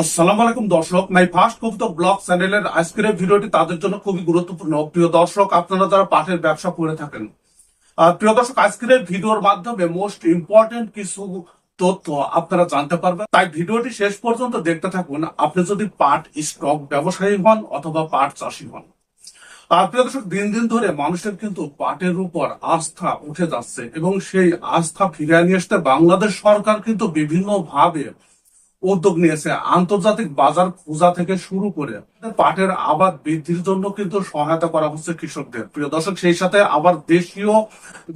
আসসালামু আলাইকুম দর্শক। মাই ফার্স্ট কবিতা ব্লগ চ্যানেলের আজকের ভিডিওটি তাদের জন্য খুবই গুরুত্বপূর্ণ। প্রিয় দর্শক, আপনারা যারা পাটের ব্যবসা করে থাকেন প্রিয় দর্শক, আজকের ভিডিওর মাধ্যমে মোস্ট ইম্পর্টেন্ট কিছু তথ্য আপনারা জানতে পারবেন। তাই ভিডিওটি শেষ পর্যন্ত দেখতে থাকুন। আপনি যদি পাট স্টক ব্যবসায়ী হন অথবা পাট চাষী হন। প্রিয় দর্শক, দিন দিন ধরে মানুষের কিন্তু পাটের উপর আস্থা উঠে যাচ্ছে এবং সেই আস্থা ফিরিয়ে নিয়ে আসতে বাংলাদেশ সরকার কিন্তু বিভিন্ন ভাবে উদ্যোগ নিয়েছে। আন্তর্জাতিক বাজার খোঁজা থেকে শুরু করে পাটের আবাদ বৃদ্ধির জন্য কিন্তু সহায়তা করা হচ্ছে কৃষকদের। প্রিয় দর্শক, সেই সাথে আবার দেশীয়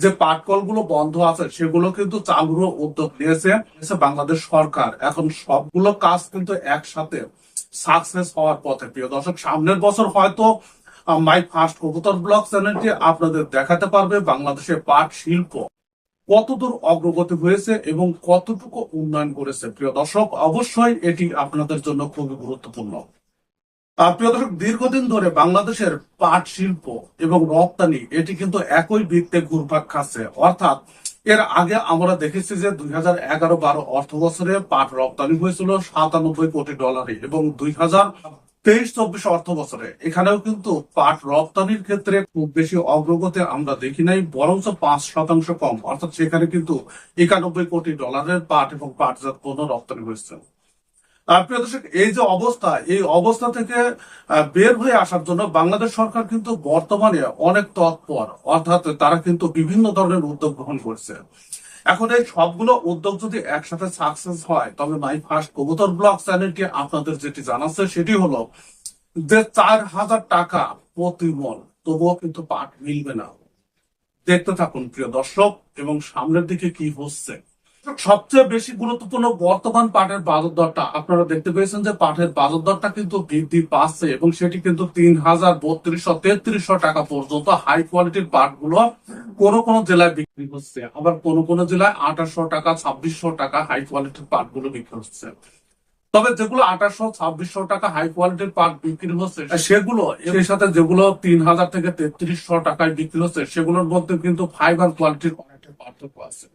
যে পাট কলগুলো বন্ধ আছে, সেগুলো কিন্তু চালুরও উদ্যোগ নিয়েছে নিয়েছে বাংলাদেশ সরকার। এখন সবগুলো কাজ কিন্তু একসাথে সাকসেস হওয়ার পথে। প্রিয় দর্শক, সামনের বছর হয়তো মাই ফার্স্ট কবুতর ব্লগ চ্যানেলটি আপনাদের দেখাতে পারবে বাংলাদেশের পাট শিল্প। কতদূর অগ্রগতি হয়েছে এবং কতটুকু উন্নয়ন করেছে? প্রিয় দর্শক, অবশ্যই এটি আপনাদের জন্য খুবই গুরুত্বপূর্ণ। প্রিয় দর্শক, দীর্ঘদিন ধরে বাংলাদেশের পাট শিল্প এবং রপ্তানি, এটি কিন্তু একই বৃত্তে ঘুরপাক খাচ্ছে। অর্থাৎ, এর আগে আমরা দেখেছি যে দুই হাজার এগারো বারো অর্থ বছরে পাট রপ্তানি হয়েছিল সাতানব্বই কোটি ডলারে এবং দুই হাজার তেইশ চব্বিশ অর্থ বছরে। এখানেও কিন্তু পাট রপ্তানির ক্ষেত্রে খুব বেশি অগ্রগতি আমরা দেখি নাই, বরঞ্চ পাঁচ শতাংশ কম। অর্থাৎ সেখানে কিন্তু একানব্বই কোটি ডলারের পাট এবং পাটজাত পণ্য রপ্তানি হয়েছে। প্রিয় দর্শক, এই যে অবস্থা, এই অবস্থা থেকে বের হয়ে আসার জন্য বাংলাদেশ সরকার কিন্তু বর্তমানে অনেক তৎপর। অর্থাৎ তারা কিন্তু বিভিন্ন ধরনের উদ্যোগ গ্রহণ করছে। এখন এই সবগুলো উদ্যোগ যদি একসাথে সাকসেস হয়, তবে মাই ফার্স্ট কবুতর ব্লগ চ্যানেলটি আপনাদের যেটি জানাচ্ছে সেটি হলো যে চার হাজার টাকা প্রতি মন তবুও কিন্তু পাঠ মিলবে না। দেখতে থাকুন প্রিয় দর্শক, এবং সামনের দিকে কি হচ্ছে। সবচেয়ে বেশি গুরুত্বপূর্ণ বর্তমান পাটের বাজার দরটা, আপনারা দেখতে পেয়েছেন যে পাটের বাজার দরটা কিন্তু বৃদ্ধি পাচ্ছে এবং সেটি কিন্তু তিন হাজার বত্রিশশো তেত্রিশশো টাকা পর্যন্ত হাই কোয়ালিটির পাটগুলো কোন কোন জেলায় বিক্রি হচ্ছে। আবার কোন কোন জেলায় আঠাশশো টাকা, ছাব্বিশশো টাকা হাই কোয়ালিটির পাটগুলো বিক্রি হচ্ছে। তবে যেগুলো আঠাশশো ছাব্বিশশো টাকা হাই কোয়ালিটির পাট বিক্রি হচ্ছে, সেগুলো, সেই সাথে যেগুলো তিন হাজার থেকে তেত্রিশশো টাকায় বিক্রি হচ্ছে, সেগুলোর মধ্যে কিন্তু ফাইবার কোয়ালিটির অনেকটা পার্থক্য আছে।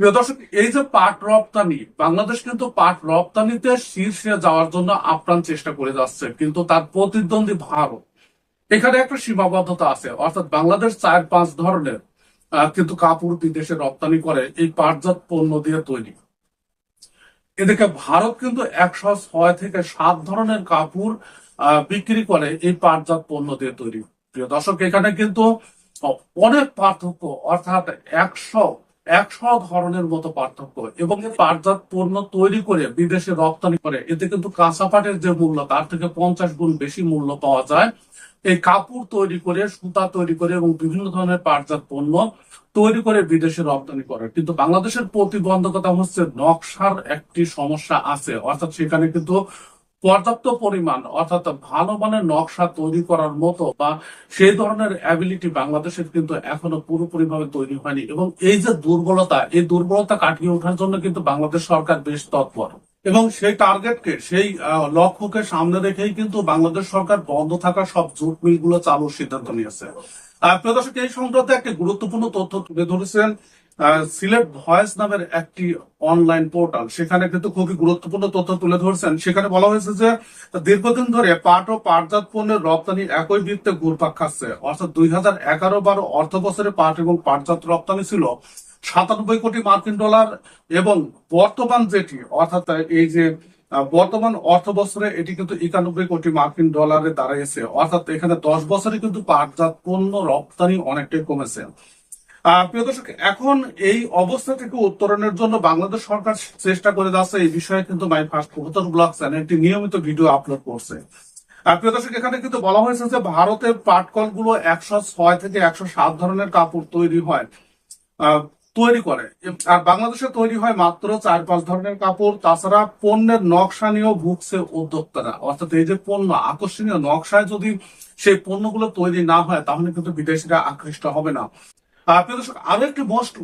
প্রিয় দর্শক, এই যে পাট রপ্তানি, বাংলাদেশ কিন্তু পাট রপ্তানিতে শীর্ষে যাওয়ার জন্য আপ্রাণ চেষ্টা করে যাচ্ছে, কিন্তু তার প্রতিদ্বন্দ্বী ভারত। এখানে একটা সীমাবদ্ধতা আছে, অর্থাৎ বাংলাদেশ চার পাঁচ ধরনের কিন্তু কাপড় বিদেশে রপ্তানি করে এই পাটজাত পণ্য দিয়ে তৈরি। এদিকে ভারত কিন্তু একশো ছয় থেকে সাত ধরনের কাপড় বিক্রি করে এই পাটজাত পণ্য দিয়ে তৈরি। প্রিয় দর্শক, এখানে কিন্তু অনেক পার্থক্য, অর্থাৎ একশো একশো ধরনের মতো পার্থক্য। এবং এই পাটজাত পণ্য তৈরি করে বিদেশে রপ্তানি করে, এতে কিন্তু কাঁচা পাটের যে মূল্য, তার থেকে পঞ্চাশ গুণ বেশি মূল্য পাওয়া যায়। এই কাপড় তৈরি করে, সুতা তৈরি করে এবং বিভিন্ন ধরনের পাটজাত পণ্য তৈরি করে বিদেশে রপ্তানি করে। কিন্তু বাংলাদেশের প্রতিবন্ধকতা হচ্ছে নকশার একটি সমস্যা আছে। অর্থাৎ সেখানে কিন্তু পর্যাপ্ত পরিমাণ, অর্থাৎ ভালো মানের নকশা তৈরি করার মতো বা সেই ধরনের অ্যাবিলিটি বাংলাদেশের কিন্তু এখনও পুরোপুরি ভাবে তৈরি হয়নি। এবং এই যে দুর্বলতা, এই দুর্বলতা কাটিয়ে ওঠার জন্য কিন্তু বাংলাদেশ সরকার বেশ তৎপর। এবং সেই টার্গেটকে সেই লক্ষ্যকে সামনে রেখেই কিন্তু বাংলাদেশ সরকার বন্ধ থাকা সব জুট মিলগুলো চালুর সিদ্ধান্ত নিয়েছে। প্রিয় এই সংক্রান্তে একটি গুরুত্বপূর্ণ তথ্য তুলে ধরেছেন সিলেট ভয়েস নামের একটি অনলাইন পোর্টাল সেখানে কিন্তু খুবই গুরুত্বপূর্ণ তথ্য তুলে ধরছেন। সেখানে বলা হয়েছে যে, দীর্ঘদিন ধরে পাট ও পাটজাত পণ্যের রপ্তানি একই বৃত্তে ঘুরপাক খাচ্ছে। অর্থাৎ দুই হাজার এগারো বারো অর্থ বছরে পাট এবং পাটজাত রপ্তানি ছিল সাতানব্বই কোটি মার্কিন ডলার এবং বর্তমান যেটি, অর্থাৎ এই যে বর্তমান অর্থ বছরে এটি কিন্তু একানব্বই কোটি মার্কিন ডলারে দাঁড়িয়েছে। অর্থাৎ এখানে দশ বছরে কিন্তু পাটজাত পণ্য রপ্তানি অনেকটাই কমেছে। প্রিয় দর্শক, এখন এই অবস্থা থেকে উত্তরণের জন্য বাংলাদেশ সরকার চেষ্টা করে যাচ্ছে। এই বিষয়ে কিন্তু মাই ফার্স্ট কবুতর ব্লগ চ্যানেলটি নিয়মিত ভিডিও আপলোড করছে। প্রিয় দর্শক, এখানে কিন্তু বলা হয়েছে যে ভারতের পাটকলগুলো একশো ছয় থেকে একশো সাত ধরনের কাপড় তৈরি হয় তৈরি করে। আর বাংলাদেশে তৈরি হয় মাত্র চার পাঁচ ধরনের কাপড়। তাছাড়া পণ্যের নকশা নিয়েও ভুগছে উদ্যোক্তারা। অর্থাৎ এই যে পণ্য, আকর্ষণীয় নকশায় যদি সেই পণ্যগুলো তৈরি না হয়, তাহলে কিন্তু বিদেশিরা আকৃষ্ট হবে না। আহ, প্রিয় দর্শক আরও একটি মোস্ট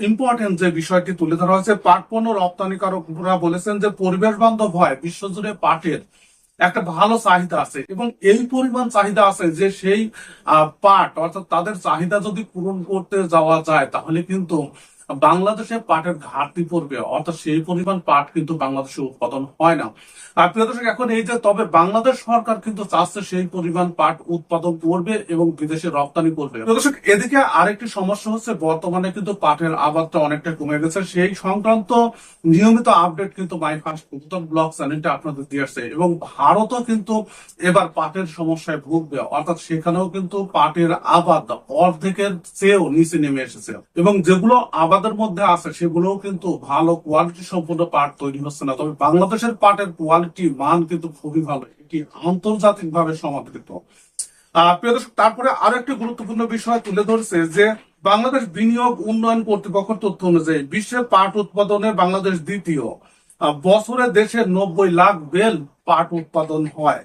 ইম্পর্টেন্ট যে বিষয়টি তুলে ধরা হয়েছে পাট পণ্য রপ্তানিকারকরা বলেছেন যে পরিবেশ বান্ধব হয় বিশ্বজুড়ে পাটের একটা ভালো চাহিদা আছে এবং এই পরিমাণ চাহিদা আছে যে সেই পাট অর্থাৎ তাদের চাহিদা যদি পূরণ করতে যাওয়া যায় তাহলে কিন্তু বাংলাদেশে পাটের ঘাটতি পড়বে, অর্থাৎ সেই পরিমাণ পাট কিন্তু বাংলাদেশে উৎপাদন হয় না। আর প্রিয় দর্শক, এখন এই যে, তবে বাংলাদেশ সরকার কিন্তু চাচ্ছে সেই পরিমাণ পাট উৎপাদন করবে এবং বিদেশে রপ্তানি করবে। দর্শক, এদিকে আরেকটি সমস্যা হচ্ছে, বর্তমানে কিন্তু পাটের আবাদটা অনেকটা কমে গেছে। সেই সংক্রান্ত নিয়মিত আপডেট কিন্তু মাই ফার্স্ট উত্তর ব্লগ চ্যানেলটা আপনাদের দিয়ে আসছে। এবং ভারতও কিন্তু এবার পাটের সমস্যায় ভুগবে, অর্থাৎ সেখানেও কিন্তু পাটের আবাদ অর্ধেকের চেয়েও নিচে নেমে এসেছে। এবং যেগুলো আবাদের মধ্যে আছে, সেগুলোও কিন্তু ভালো কোয়ালিটি সম্পূর্ণ পাট তৈরি হচ্ছে না। তবে বাংলাদেশের পাটের কোয়ালিটি মান কিন্তু খুবই ভালো, এটি আন্তর্জাতিক ভাবে সমাদৃত তারপরে আরও একটি গুরুত্বপূর্ণ বিষয় তুলে ধরছে যে, বাংলাদেশ বিনিয়োগ উন্নয়ন কর্তৃপক্ষের তথ্য অনুযায়ী বিশ্বের পাট উৎপাদনে বাংলাদেশ দ্বিতীয়। বছরে দেশে নব্বই লাখ বেল পাট উৎপাদন হয়।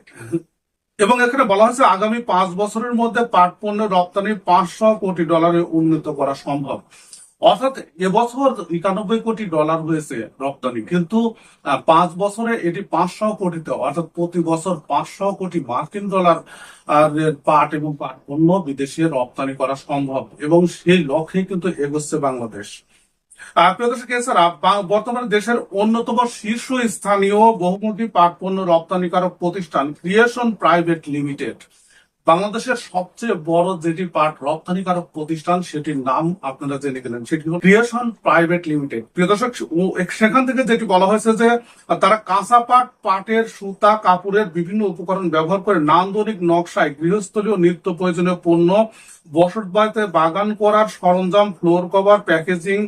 এবং এখানে বলা হয়েছে, আগামী পাঁচ বছরের মধ্যে পাট পণ্য রপ্তানি পাঁচশো কোটি ডলারে উন্নীত করা সম্ভব। অর্থাৎ এবছর একানব্বই কোটি ডলার হয়েছে রপ্তানি। কিন্তু পাঁচ বছরে এটি পাঁচশো কোটিতে, অর্থাৎ প্রতি বছর পাঁচশো কোটি মার্কিন ডলার পাট এবং পাট পণ্য বিদেশে রপ্তানি করা সম্ভব। এবং সেই লক্ষ্যে কিন্তু এগোচ্ছে বাংলাদেশ। বর্তমানে দেশের অন্যতম শীর্ষ স্থানীয় বহুমুখী পাট পণ্য রপ্তানিকারক প্রতিষ্ঠান ক্রিয়েশন প্রাইভেট লিমিটেড বাংলাদেশের সবচেয়ে বড় যেটি পাট রপ্তানিকারক প্রতিষ্ঠান, সেটির নাম আপনারা জেনে গেলেন। সেটি হল ক্রিয়েশন প্রাইভেট লিমিটেড প্রিয় দর্শক সেখান থেকে যেটি বলা হয়েছে যে, তারা কাঁচা পাট, পাটের সুতা, কাপড়ের বিভিন্ন উপকরণ ব্যবহার করে নান্দনিক নকশায় গৃহস্থলীয় নিত্য প্রয়োজনীয় পণ্য, বসত বাড়িতে বাগান করার সরঞ্জাম, ফ্লোর কভার, প্যাকেজিং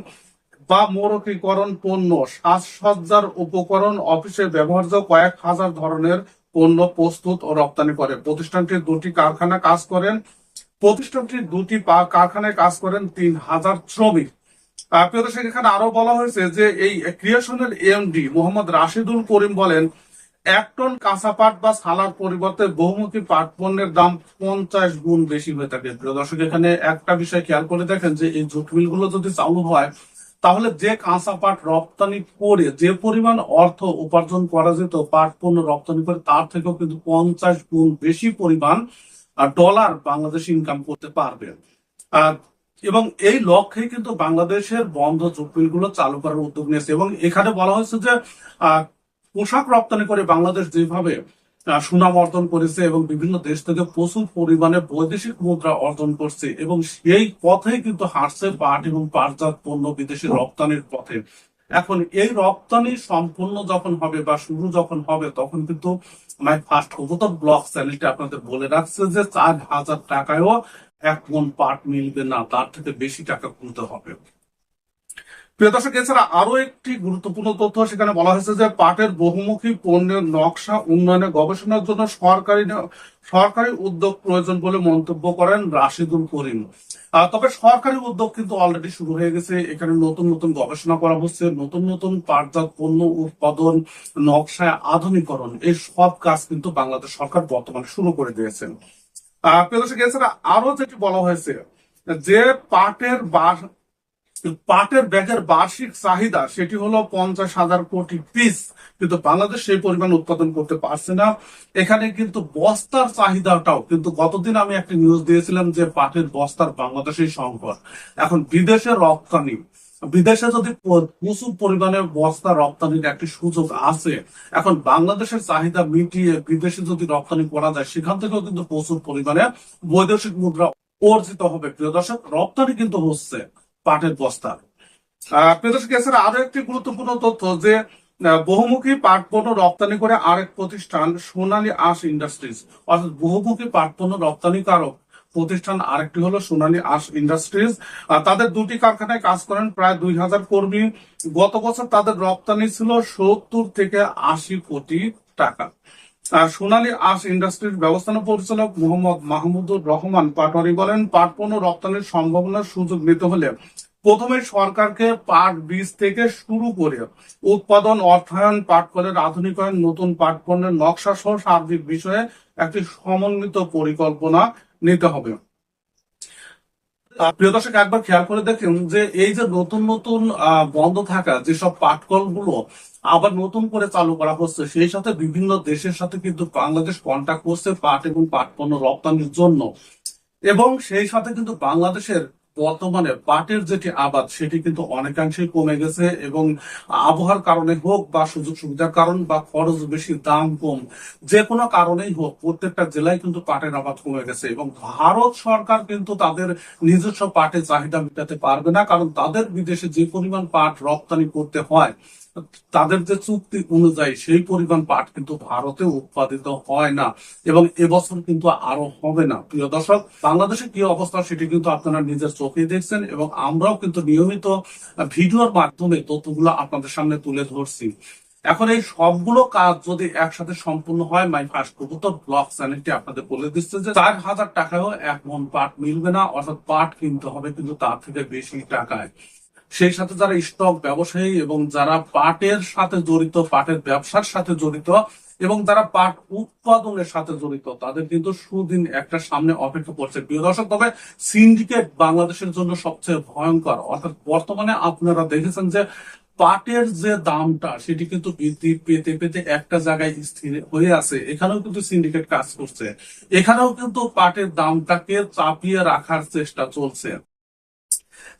বা মোরকীকরণ পণ্য, সাজসজ্জার উপকরণ, অফিসে ব্যবহার্য কয়েক হাজার ধরনের পণ্য প্রস্তুত ও রপ্তানি করে প্রতিষ্ঠানটির দুটি কারখানা কাজ করেন। প্রতিষ্ঠানটির দুটি কারখানায় কাজ করেন তিন হাজার শ্রমিক। প্রিয় এখানে আরও বলা হয়েছে যে এই ক্রিয়েশনের এমডি মোহাম্মদ রাশিদুল করিম বলেন, এক টন কাঁচা পাট বা সালার পরিবর্তে বহুমুখী পাট পণ্যের দাম পঞ্চাশ গুণ বেশি হয়ে থাকে। প্রিয় দর্শক, এখানে একটা বিষয় খেয়াল করে দেখেন যে এই জুট মিলগুলো যদি চালু হয় তাহলে যে কাঁচা পাট রপ্তানি করে যে পরিমাণ অর্থ উপার্জন করা যেত, পাট পণ্য রপ্তানি করে, তার থেকেও কিন্তু পঞ্চাশ গুণ বেশি পরিমাণ ডলার বাংলাদেশ ইনকাম করতে পারবে। এবং এই লক্ষ্যে কিন্তু বাংলাদেশের বন্ধ জুটমিলগুলো চালু করার উদ্যোগ নিয়েছে। এবং এখানে বলা হয়েছে যে পোশাক রপ্তানি করে বাংলাদেশ যেভাবে সুনাম অর্জন করেছে এবং বিভিন্ন দেশ থেকে প্রচুর পরিমাণে বৈদেশিক মুদ্রা অর্জন করছে এবং সেই পথে কিন্তু হাঁটছে পাট এবং পাটজাত পণ্য বিদেশে রপ্তানির পথে। এখন এই রপ্তানি সম্পূর্ণ যখন হবে বা শুরু যখন হবে, তখন কিন্তু মাই ফার্স্ট কবুতর ব্লগ চ্যানেলটি আপনাদের বলে রাখছে যে চার হাজার টাকায়ও এক মন পাট মিলবে না, তার থেকে বেশি টাকা তুলতে হবে। প্রিয় দর্শক এছাড়া আরও একটি গুরুত্বপূর্ণ তথ্য সেখানে বলা হয়েছে যে পাটের বহুমুখী পণ্যের নকশা উন্নয়নে গবেষণার জন্য সরকারি সরকারি উদ্যোগ প্রয়োজন বলে মন্তব্য করেন রাশিদুল করিম। তবে সরকারি উদ্যোগ কিন্তু অলরেডি শুরু হয়ে গেছে। এখানে নতুন নতুন গবেষণা করা হচ্ছে নতুন নতুন পাটজাত পণ্য উৎপাদন নকশায় আধুনিকরণ এই সব কাজ কিন্তু বাংলাদেশ সরকার বর্তমানে শুরু করে দিয়েছে। আহ, প্রিয় দর্শক এছাড়া আরও যেটি বলা হয়েছে যে পাটের পাটের ব্যাগের বার্ষিক চাহিদা, সেটি হলো পঞ্চাশ হাজার কোটি পিস কিন্তু বাংলাদেশ সেই পরিমাণ উৎপাদন করতে পারছে না। এখানে কিন্তু বস্তার চাহিদাটাও, কিন্তু গতদিন আমি একটা নিউজ দিয়েছিলাম যে পাটের বস্তার বাংলাদেশের সংকট। এখন বিদেশে রপ্তানি, বিদেশে যদি প্রচুর পরিমাণে বস্তা রপ্তানির একটি সুযোগ আছে, এখন বাংলাদেশের চাহিদা মিটিয়ে বিদেশে যদি রপ্তানি করা যায়, সেখান থেকেও কিন্তু প্রচুর পরিমাণে বৈদেশিক মুদ্রা অর্জিত হবে। প্রিয় দর্শক, রপ্তানি কিন্তু হচ্ছে। পাটের বস্তা। আহ, এছাড়া আরও একটি গুরুত্বপূর্ণ তথ্য যে বহুমুখী পাট পণ্য রপ্তানি করে আরেক প্রতিষ্ঠান সোনালী আঁশ ইন্ডাস্ট্রিজ অর্থাৎ বহুমুখী পাট পণ্য রপ্তানিকারক প্রতিষ্ঠান আরেকটি হলো সোনালী আঁশ ইন্ডাস্ট্রিজ। তাদের দুটি কারখানায় কাজ করেন প্রায় দুই হাজার কর্মী। গত বছর তাদের রপ্তানি ছিল সত্তর থেকে আশি কোটি টাকা। সোনালী আঁশ ইন্ডাস্ট্রির ব্যবস্থাপনা পরিচালক মোহাম্মদ মাহমুদুর রহমান পাটোয়ারি বলেন, পাট পণ্য রপ্তানির সম্ভাবনার সুযোগ নিতে হলে প্রথমে সরকারকে পাট বীজ থেকে শুরু করে উৎপাদন, অর্থায়ন, পাট কলের আধুনিকায়ন, নতুন পাট পণ্যের নকশা সহ সার্বিক বিষয়ে একটি সমন্বিত পরিকল্পনা নিতে হবে। প্রিয় দর্শক, একবার খেয়াল করে দেখুন যে এই যে নতুন নতুন বন্ধ থাকা যেসব পাটকলগুলো আবার নতুন করে চালু করা হচ্ছে, সেই সাথে বিভিন্ন দেশের সাথে কিন্তু বাংলাদেশ কন্ট্যাক্ট করছে পাট এবং পাট পণ্য রপ্তানির জন্য। এবং সেই সাথে কিন্তু বাংলাদেশের বর্তমানে পাটের যেটি আবাদ, সেটি কিন্তু অনেকাংশে কমে গেছে এবং আবহাওয়ার কারণে হোক বা সুযোগ সুবিধার কারণ বা খরচ বেশি, দাম কম, যে কোনো কারণেই হোক, প্রত্যেকটা জেলায় কিন্তু পাটের আবাদ কমে গেছে এবং ভারত সরকার কিন্তু তাদের নিজস্ব পাটের চাহিদা মেটাতে পারবে না কারণ তাদের বিদেশে যে পরিমাণ পাট রপ্তানি করতে হয় তাদের যে চুক্তি অনুযায়ী সেই পরিমাণ পাট কিন্তু ভারতে উৎপাদিত হয় না এবং এবছর কিন্তু আরও হবে না। প্রিয় দর্শক বাংলাদেশে কি অবস্থা সেটি কিন্তু আপনারা নিজের চোখে দেখছেন এবং আমরাও কিন্তু নিয়মিত ভিডিওর মাধ্যমে তথ্যগুলো আপনাদের সামনে তুলে ধরছি। এখন এই সবগুলো কাজ যদি একসাথে সম্পূর্ণ হয়, মাই ফার্স্ট কবুতর ব্লক চ্যানেলটি আপনাদের বলে দিচ্ছে যে চার হাজার টাকায়ও এক মন পাট মিলবে না, অর্থাৎ পাট কিনতে হবে কিন্তু তার থেকে বেশি টাকায়। সেই সাথে যারা স্টক ব্যবসায়ী এবং যারা পাটের সাথে জড়িত, পাটের ব্যবসার সাথে জড়িত এবং যারা পাট উৎপাদনের সাথে জড়িত, তাদের কিন্তু সুদিন একটা সামনে অপেক্ষা করছে। প্রিয় দর্শক, তবে সিন্ডিকেট বাংলাদেশের জন্য সবচেয়ে ভয়ঙ্কর। অর্থাৎ বর্তমানে আপনারা দেখেছেন যে পাটের যে দামটা, সেটি কিন্তু বৃদ্ধি পেতে পেতে একটা জায়গায় স্থির হয়ে আছে। এখানেও কিন্তু সিন্ডিকেট কাজ করছে। এখানেও কিন্তু পাটের দামটাকে চাপিয়ে রাখার চেষ্টা চলছে।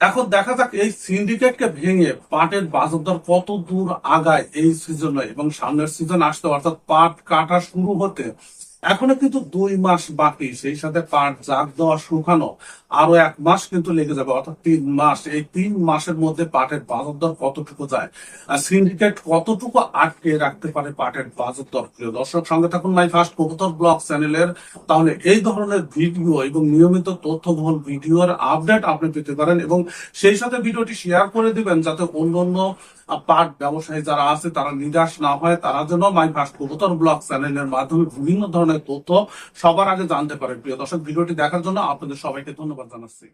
এখন দেখা যাক এই সিন্ডিকেটকে ভেঙে পাটের বাজার দর কত দূর আগায় এই সিজনে এবং সামনের সিজন আসতে অর্থাৎ পাট কাটা শুরু হতে এখনও কিন্তু দুই মাস বাকি, সেই সাথে পাট জাগ দেওয়া শুকানো আরও এক মাস কিন্তু লেগে যাবে, অর্থাৎ তিন মাস। এই তিন মাসের মধ্যে পাটের বাজার দর কতটুকু যায়? সিন্ডিকেট কতটুকু আটকে রাখতে পারে পাটের বাজার দর? প্রিয় দর্শক, সঙ্গে থাকুন মাই ফার্স্ট কবুতর ব্লগ চ্যানেলের তাহলে এই ধরনের ভিডিও এবং নিয়মিত তথ্য তথ্যবহুল ভিডিওর আপডেট আপনি পেতে পারেন এবং সেই সাথে ভিডিওটি শেয়ার করে দিবেন যাতে অন্য অন্য পাট ব্যবসায়ী যারা আছে, তারা নিরাশ না হয়, তারা যেন মাই ফার্স্ট কবুতর ব্লগ চ্যানেলের মাধ্যমে বিভিন্ন ধরনের তথ্য সবার আগে জানতে পারেন। প্রিয় দর্শক ভিডিওটি দেখার জন্য আপনাদের সবাইকে ধন্যবাদ জানাচ্ছি।